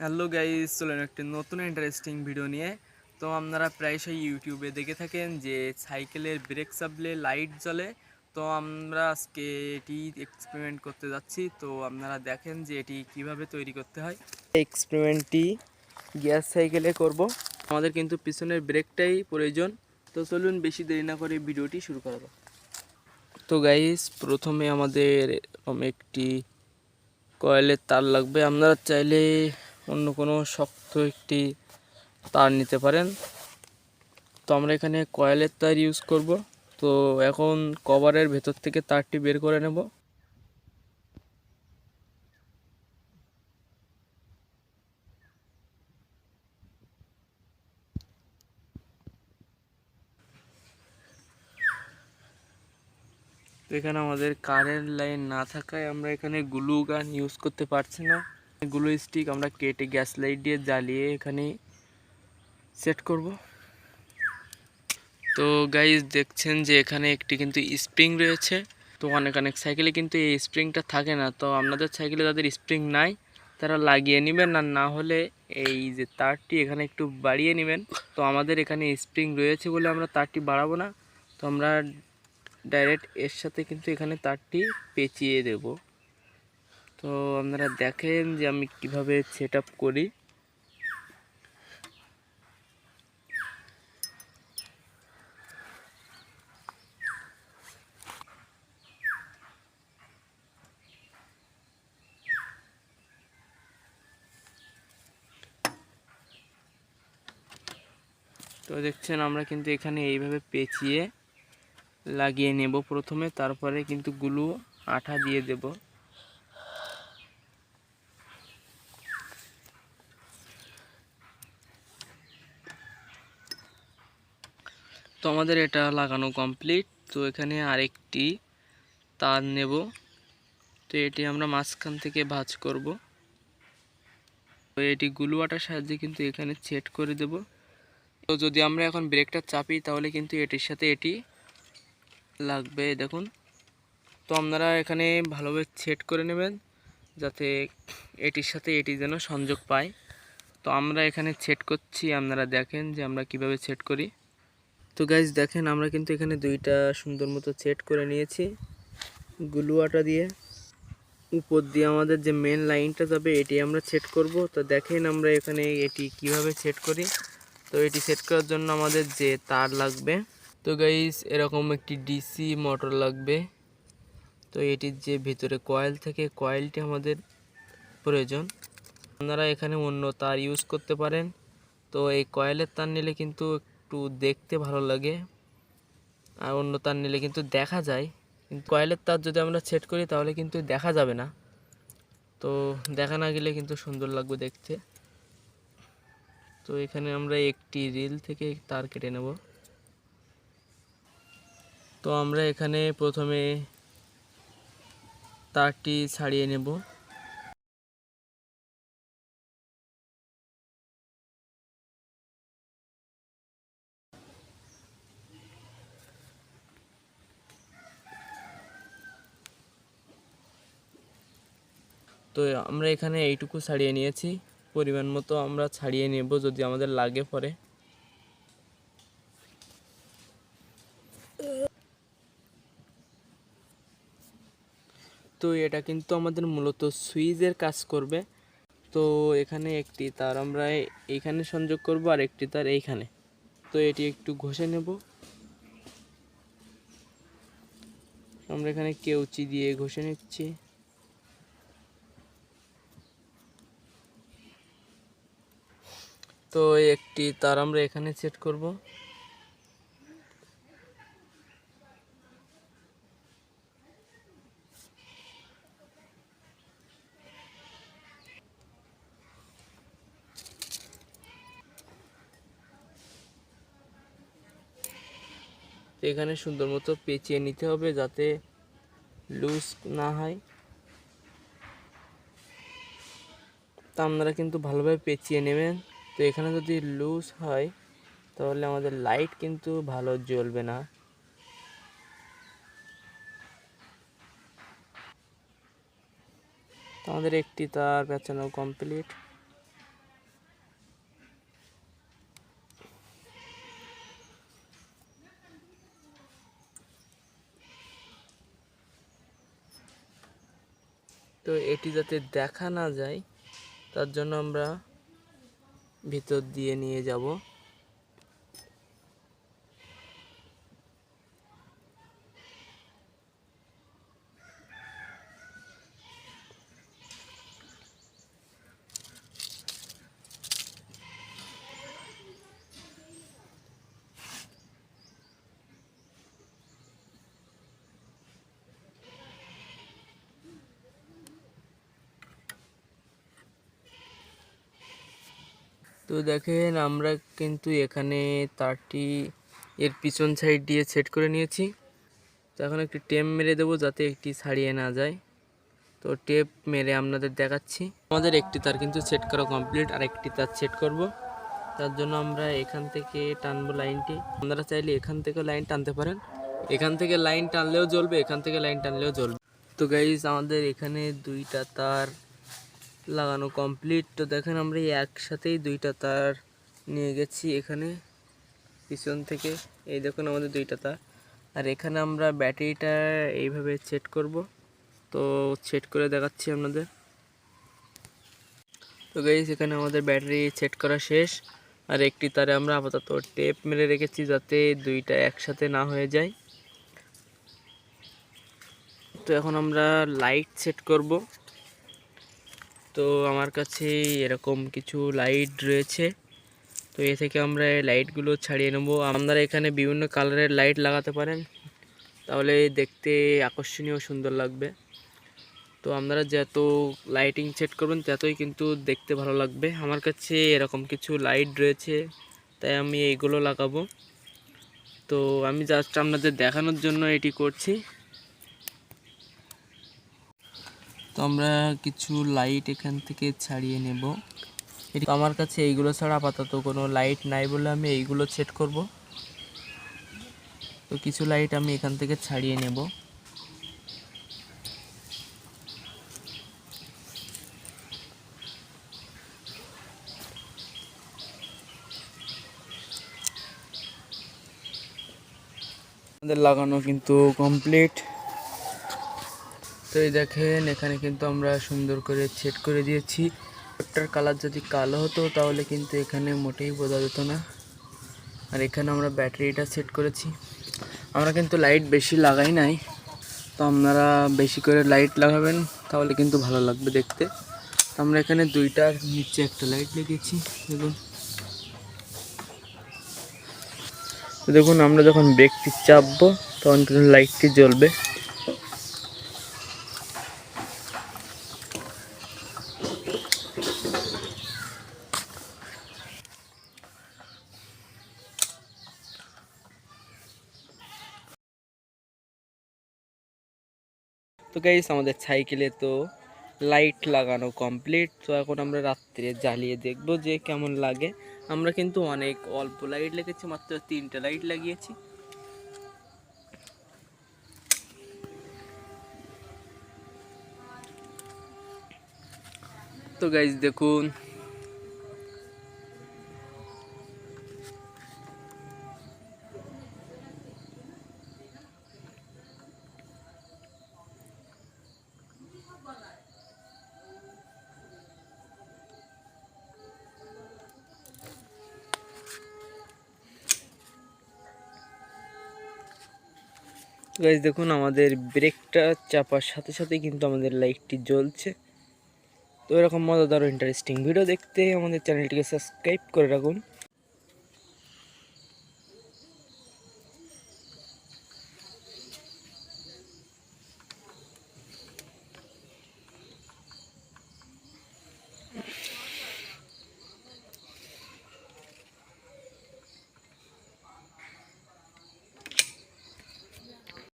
Hello guys চলেন একটি নতুন ইন্টারেস্টিং ভিডিও নিয়ে। তো আপনারা প্রায়শই ইউটিউবে দেখে থাকেন যে সাইকেলের ব্রেক চাপলে লাইট জ্বলে। তো আমরা আজকে এটি এক্সপেরিমেন্ট করতে যাচ্ছি। তো আপনারা দেখেন যে এটি কীভাবে তৈরি করতে হয়। এক্সপেরিমেন্টটি গ্যাস সাইকেলে করব। আমাদের কিন্তু পিছনের ব্রেকটাই প্রয়োজন। তো চলুন বেশি দেরি না করে ভিডিওটি শুরু করা যাক। তো গাইস, প্রথমে আমাদের একটি কয়েলের তার লাগবে। আপনারা চাইলে অন্য কোনো শক্ত একটি তার নিতে পারেন। তো আমরা এখানে কয়েলের তার ইউজ করব। তো এখন কভারের ভেতর থেকে তারটি বের করে নেব। এখানে আমাদের কারেন্ট লাইন না থাকায় আমরা এখানে গ্লু গান ইউজ করতে পারছি না। গ্লু স্টিক আমরা কেটে গ্যাস লাইট দিয়ে জ্বালিয়ে এখানে সেট করব। তো গাইজ দেখছেন যে এখানে একটি কিন্তু স্প্রিং রয়েছে। তো অনেক অনেক সাইকেলে কিন্তু এই স্প্রিংটা থাকে না। তো আপনাদের সাইকেলে যাদের স্প্রিং নাই। তারা লাগিয়ে নেবেন আর না হলে এই যে তারটি এখানে একটু বাড়িয়ে নেবেন। তো আমাদের এখানে স্প্রিং রয়েছে বলে আমরা তারটি বাড়াবো না। তো আমরা ডাইরেক্ট এর সাথে কিন্তু এখানে তারটি পেঁচিয়ে দেব। তো আপনারা দেখেন যে আমি কীভাবে সেট করি। তো দেখছেন, আমরা কিন্তু এখানে এইভাবে পেঁচিয়ে লাগিয়ে নেব প্রথমে, তারপরে কিন্তু গুলো আঠা দিয়ে দেব। আমাদের এটা লাগানো কমপ্লিট তো এখানে আরেকটি তার নেব। তো এটি আমরা মাঝখান থেকে ভাজ করব। তো এটি গুলু আটার সাহায্যে কিন্তু এখানে সেট করে দেব। তো যদি আমরা এখন ব্রেকটা চাপি তাহলে কিন্তু এটির সাথে এটি লাগবে, দেখুন। তো আপনারা এখানে ভালোভাবে সেট করে নেবেন, যাতে এটির সাথে এটি যেন সংযোগ পায়। তো আমরা এখানে সেট করছি, আপনারা দেখেন যে আমরা কীভাবে সেট করি। তো গাইজ দেখেন, আমরা কিন্তু এখানে দুইটা সুন্দর মতো সেট করে নিয়েছি। গুলু আটা দিয়ে। উপর দিয়ে আমাদের যে মেন লাইনটা যাবে, এটি আমরা সেট করব। তো দেখেন, আমরা এখানে এটি কীভাবে সেট করি। তো এটি সেট করার জন্য আমাদের যে তার লাগবে। তো গাইস এরকম একটি ডিসি মোটর লাগবে। তো এটির যে ভিতরে কয়েল থেকে কয়েলটি আমাদের প্রয়োজন। আপনারা এখানে অন্য তার ইউজ করতে পারেন। তো এই কয়েলের তার নিলে কিন্তু একটু দেখতে ভালো লাগে। আর অন্য তার নিলে কিন্তু দেখা যায়। কয়েলের তার যদি আমরা সেট করি, তাহলে কিন্তু দেখা যাবে না। তো দেখা না গেলে কিন্তু সুন্দর লাগবে দেখতে। তো এখানে আমরা একটি রিল থেকে তার কেটে নেব। তো আমরা এখানে প্রথমে তারটি ছাড়িয়ে নেব। তো আমরা এখানে এইটুকু ছাড়িয়ে নিয়েছি। পরিমাণ মতো আমরা ছাড়িয়ে নেব যদি আমাদের লাগে পরে। তো এটা কিন্তু আমাদের মূলত সুইচের কাজ করবে। তো এখানে একটি তার আমরা এইখানে সংযোগ করব আর একটি তার এইখানে। তো এটি একটু ঘষে নেব। আমরা এখানে কেউচি দিয়ে ঘষে নিচ্ছি। তো একটি তার আমরা এখানে সেট করব। এখানে সুন্দর মতো পেঁচিয়ে নিতে হবে যাতে লুজ না হয়। তা আপনারা কিন্তু ভালোভাবে পেঁচিয়ে নেবেন। তো এখানে যদি লুজ হয়, তাহলে আমাদের লাইট কিন্তু ভালো জ্বলবে না। আমাদের একটি তার পেঁচানো কমপ্লিট তো এটি যাতে দেখা না যায়, তার জন্য আমরা ভিতর দিয়ে নিয়ে যাব। তো দেখেন, আমরা কিন্তু এখানে তারটি এর পিছন সাইড দিয়ে সেট করে নিয়েছি। তো এখন একটি টেপ মেরে দেবো যাতে একটি ছাড়িয়ে না যায়। তো টেপ মেরে আপনাদের দেখাচ্ছি। আমাদের একটি তার কিন্তু সেট করা কমপ্লিট আর একটি তার সেট করব। তার জন্য আমরা এখান থেকে টানবো লাইনটি। আপনারা চাইলে এখান থেকে লাইন টানতে পারেন। এখান থেকে লাইন টানলেও জ্বলবে, এখান থেকে লাইন টানলেও জ্বলবে। তো গাইজ আমাদের এখানে দুইটা তার লাগানো কমপ্লিট তো দেখেন আমরা একসাথেই দুইটা তার নিয়ে গেছি এখানে, পিছন থেকে। এই দেখুন আমাদের দুইটা তার। আর এখানে আমরা ব্যাটারিটা এইভাবে সেট করব। তো সেট করে দেখাচ্ছি আপনাদের। তো গাইজ এখানে আমাদের ব্যাটারি সেট করা শেষ। আর একটি তারে আমরা আপাতত টেপ মেরে রেখেছি যাতে দুইটা একসাথে না হয়ে যায়। তো এখন আমরা লাইট সেট করব। তো আমার কাছে এরকম কিছু লাইট রয়েছে। তো এ থেকে আমরা এই লাইটগুলো ছাড়িয়ে নেব। আপনারা এখানে বিভিন্ন কালারের লাইট লাগাতে পারেন। তাহলে দেখতে আকর্ষণীয় সুন্দর লাগবে। তো আপনারা যত লাইটিং সেট করবেন, ততই কিন্তু দেখতে ভালো লাগবে। আমার কাছে এরকম কিছু লাইট রয়েছে, তাই আমি এইগুলো লাগাবো। তো আমি জাস্ট আপনাদের দেখানোর জন্য এটি করছি। তো আমরা কিছু লাইট এখান থেকে ছাড়িয়ে নেব। এটি আমার কাছে এইগুলো ছাড়া আপাতত কোনো লাইট নাই বলে আমি এইগুলো সেট করব। তো কিছু লাইট আমি এখান থেকে ছাড়িয়ে নেব। আমাদের লাগানো কিন্তু কমপ্লিট তো এই দেখেন, এখানে কিন্তু আমরা সুন্দর করে সেট করে দিয়েছি। ওটার কালার যদি কালো হতো, তাহলে কিন্তু এখানে মোটেই বোঝা যেত না। আর এখানে আমরা ব্যাটারিটা সেট করেছি। আমরা কিন্তু লাইট বেশি লাগাই নাই। তো আপনারা বেশি করে লাইট লাগাবেন, তাহলে কিন্তু ভালো লাগবে দেখতে। তো আমরা এখানে দুইটার নিচে একটা লাইট লেগেছি দেখুন। দেখুন, আমরা যখন ব্রেকটি চাপবো, তখন কিন্তু লাইটটি জ্বলবে। গাইস আমাদের সাইকেলে তো লাইট লাগানো কমপ্লিট তো এখন আমরা রাত্রে জ্বালিয়ে দেখব যে কেমন লাগে। আমরা কিন্তু অনেক অল্প লাইট লেগেছি, মাত্র তিনটে লাইট লাগিয়েছি। তো গাইস দেখুন গাইজ দেখুন, আমাদের ব্রেকটা চাপার সাথে সাথে কিন্তু আমাদের লাইটটি জ্বলছে। তো এরকম মজাদার ইন্টারেস্টিং ভিডিও দেখতে আমাদের চ্যানেলটিকে সাবস্ক্রাইব করে রাখুন।